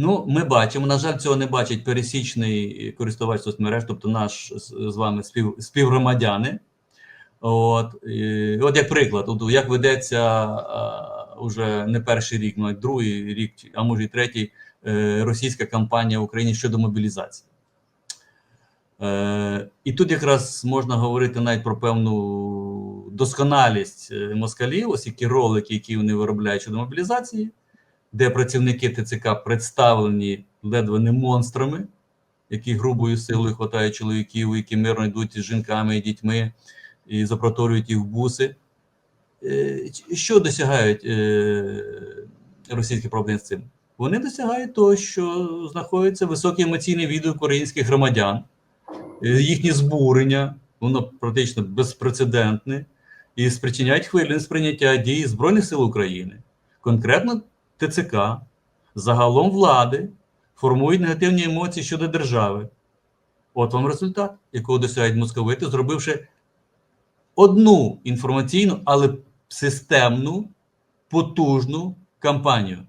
Ну, ми бачимо. На жаль, цього не бачить пересічний користувач соцмереж, тобто наш з вами спів, співгромадяни. От, і, от як приклад, от, як ведеться а, уже не перший рік, ну а другий рік, а може і третій, е, російська кампанія в Україні щодо мобілізації. Е, і тут якраз можна говорити навіть про певну досконалість е, москалів, ось які ролики, які вони виробляють щодо мобілізації, де працівники ТЦК представлені ледве не монстрами, які грубою силою хватають чоловіків, які мирно йдуть з жінками і дітьми і запроторюють їх в буси. Е, Що досягають е, російські правоохоронці цим? Вони досягають того, що знаходиться високий емоційний відгук українських громадян, е, їхнє збурення, воно практично безпрецедентне, і спричиняють хвилю сприйняття дій Збройних сил України, конкретно ТЦК, загалом влади, формують негативні емоції щодо держави. От вам результат, якого досягають московити, зробивши одну інформаційну, але системну, потужну кампанію.